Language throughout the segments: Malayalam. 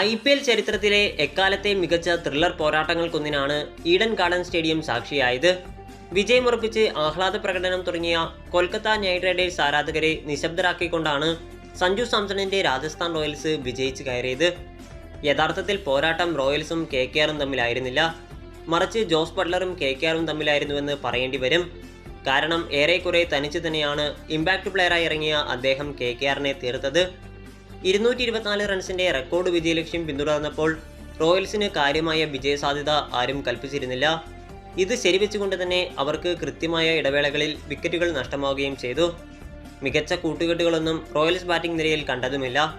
ഐ പി എൽ ചരിത്രത്തിലെ എക്കാലത്തെ മികച്ച ത്രില്ലർ പോരാട്ടങ്ങൾക്കൊന്നിനാണ് ഈഡൻ ഗാർഡൻ സ്റ്റേഡിയം സാക്ഷിയായത്. വിജയമുറപ്പിച്ച് ആഹ്ലാദ പ്രകടനം തുടങ്ങിയ കൊൽക്കത്ത നൈറ്റ് റൈഡേഴ്സ് ആരാധകരെ നിശബ്ദരാക്കിക്കൊണ്ടാണ് സഞ്ജു സാംസണിന്റെ രാജസ്ഥാൻ റോയൽസ് വിജയിച്ച് കയറിയത്. യഥാർത്ഥത്തിൽ പോരാട്ടം റോയൽസും കെ കെ ആറും തമ്മിലായിരുന്നില്ല. മറിച്ച് ജോസ് ബട്ട്ലറും കെ കെ ആറും തമ്മിലായിരുന്നുവെന്ന് പറയേണ്ടി വരും. കാരണം ഏറെക്കുറെ തനിച്ച് തന്നെയാണ് ഇമ്പാക്ട് പ്ലെയറായി ഇറങ്ങിയ അദ്ദേഹം കെ കെ ആറിനെ തീർത്തത്. ഇരുന്നൂറ്റി ഇരുപത്തിനാല് റൺസിന്റെ റെക്കോർഡ് വിജയലക്ഷ്യം പിന്തുടർന്നപ്പോൾ റോയൽസിന് കാര്യമായ വിജയസാധ്യത ആരും കൽപ്പിച്ചിരുന്നില്ല. ഇത് ശരിവെച്ചുകൊണ്ട് തന്നെ അവർക്ക് കൃത്യമായ ഇടവേളകളിൽ വിക്കറ്റുകൾ നഷ്ടമാവുകയും ചെയ്തു. മികച്ച കൂട്ടുകെട്ടുകളൊന്നും റോയൽസ് ബാറ്റിംഗ് നിരയിൽ കണ്ടതുമില്ല.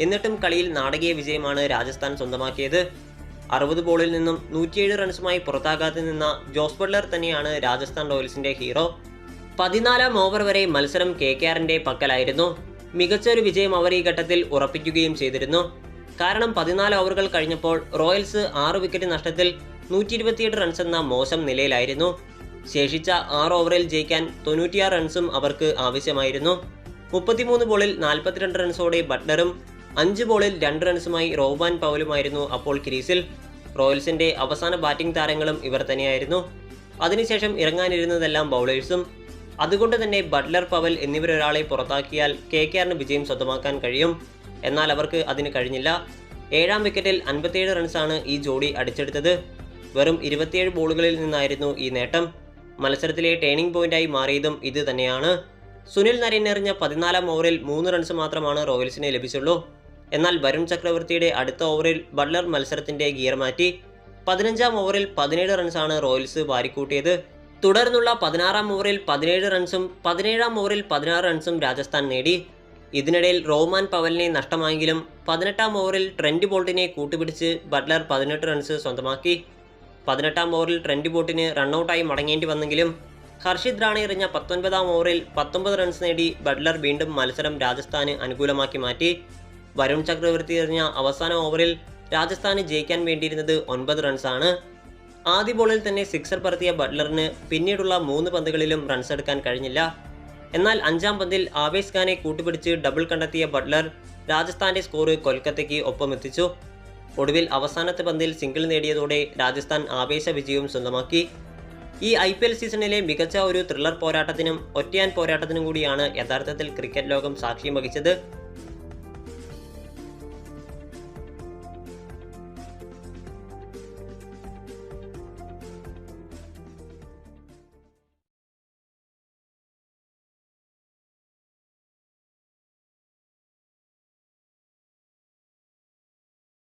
എന്നിട്ടും കളിയിൽ നാടകീയ വിജയമാണ് രാജസ്ഥാൻ സ്വന്തമാക്കിയത്. അറുപത് ബോളിൽ നിന്നും നൂറ്റിയേഴ് റൺസുമായി പുറത്താകാതെ നിന്ന ജോസ് ബട്ട്ലർ തന്നെയാണ് രാജസ്ഥാൻ റോയൽസിന്റെ ഹീറോ. പതിനാലാം ഓവർ വരെ മത്സരം കെ കെ ആറിന്റെ പക്കലായിരുന്നു. മികച്ച ഒരു വിജയം അവർ ഈ ഘട്ടത്തിൽ ഉറപ്പിക്കുകയും ചെയ്തിരുന്നു. കാരണം പതിനാല് ഓവറുകൾ കഴിഞ്ഞപ്പോൾ റോയൽസ് ആറ് വിക്കറ്റ് നഷ്ടത്തിൽ നൂറ്റി ഇരുപത്തിയെട്ട് റൺസ് എന്ന മോശം നിലയിലായിരുന്നു. ശേഷിച്ച ആറ് ഓവറിൽ ജയിക്കാൻ തൊണ്ണൂറ്റിയാറ് റൺസും അവർക്ക് ആവശ്യമായിരുന്നു. മുപ്പത്തിമൂന്ന് ബോളിൽ നാൽപ്പത്തിരണ്ട് റൺസോടെ ബട്ട്ലറും അഞ്ച് ബോളിൽ രണ്ട് റൺസുമായി റോബാൻ പൗലുമായിരുന്നു അപ്പോൾ ക്രീസിൽ. റോയൽസിന്റെ അവസാന ബാറ്റിംഗ് താരങ്ങളും ഇവർ തന്നെയായിരുന്നു. അതിനുശേഷം ഇറങ്ങാനിരുന്നതെല്ലാം ബൗളേഴ്സും. അതുകൊണ്ട് തന്നെ ബട്ട്ലർ പവൽ എന്നിവരൊരാളെ പുറത്താക്കിയാൽ കെ കെ ആറിന് വിജയം സ്വന്തമാക്കാൻ കഴിയും. എന്നാൽ അവർക്ക് അതിന് കഴിഞ്ഞില്ല. ഏഴാം വിക്കറ്റിൽ അൻപത്തിയേഴ് റൺസാണ് ഈ ജോഡി അടിച്ചെടുത്തത്. വെറും ഇരുപത്തിയേഴ് ബോളുകളിൽ നിന്നായിരുന്നു ഈ നേട്ടം. മത്സരത്തിലെ ടേണിംഗ് പോയിന്റായി മാറിയതും ഇത് തന്നെയാണ്. സുനിൽ നരേൻ എറിഞ്ഞ പതിനാലാം ഓവറിൽ മൂന്ന് റൺസ് മാത്രമാണ് റോയൽസിന് ലഭിച്ചുള്ളൂ. എന്നാൽ വരുൺ ചക്രവർത്തിയുടെ അടുത്ത ഓവറിൽ ബട്ട്ലർ മത്സരത്തിന്റെ ഗിയർ മാറ്റി പതിനഞ്ചാം ഓവറിൽ പതിനേഴ് റൺസാണ് റോയൽസ് വാരിക്കൂട്ടിയത്. തുടർന്നുള്ള പതിനാറാം ഓവറിൽ പതിനേഴ് റൺസും പതിനേഴാം ഓവറിൽ പതിനാറ് റൺസും രാജസ്ഥാൻ നേടി. ഇതിനിടയിൽ റോമാൻ പവലിനെ നഷ്ടമായെങ്കിലും പതിനെട്ടാം ഓവറിൽ ട്രെൻഡ് ബോൾട്ടിനെ കൂട്ടുപിടിച്ച് ബട്ട്ലർ പതിനെട്ട് റൺസ് സ്വന്തമാക്കി. പതിനെട്ടാം ഓവറിൽ ട്രെൻഡ് ബോട്ടിന് റണ്ണൌട്ടായി മടങ്ങേണ്ടി വന്നെങ്കിലും ഹർഷിത് റാണി എറിഞ്ഞ പത്തൊൻപതാം ഓവറിൽ പത്തൊമ്പത് റൺസ് നേടി ബട്ട്ലർ വീണ്ടും മത്സരം രാജസ്ഥാന് അനുകൂലമാക്കി മാറ്റി. വരുൺ ചക്രവർത്തി എറിഞ്ഞ അവസാന ഓവറിൽ രാജസ്ഥാന് ജയിക്കാൻ വേണ്ടിയിരുന്നത് ഒൻപത് റൺസാണ്. ആദ്യ ബോളിൽ തന്നെ സിക്സർ പറത്തിയ ബട്ട്ലറിന് പിന്നീടുള്ള മൂന്ന് പന്തുകളിലും റൺസ് എടുക്കാൻ കഴിഞ്ഞില്ല. എന്നാൽ അഞ്ചാം പന്തിൽ ആവേശ് ഖാനെ കൂട്ടുപിടിച്ച് ഡബിൾ കണ്ടെത്തിയ ബട്ട്ലർ രാജസ്ഥാന്റെ സ്കോർ കൊൽക്കത്തയ്ക്ക് ഒപ്പമെത്തിച്ചു. ഒടുവിൽ അവസാനത്തെ പന്തിൽ സിംഗിൾ നേടിയതോടെ രാജസ്ഥാൻ ആവേശ വിജയവും സ്വന്തമാക്കി. ഈ ഐ പി എൽ സീസണിലെ മികച്ച ഒരു ത്രില്ലർ പോരാട്ടത്തിനും ഒറ്റയാൻ പോരാട്ടത്തിനും കൂടിയാണ് യഥാർത്ഥത്തിൽ ക്രിക്കറ്റ് ലോകം സാക്ഷ്യം വഹിച്ചത്.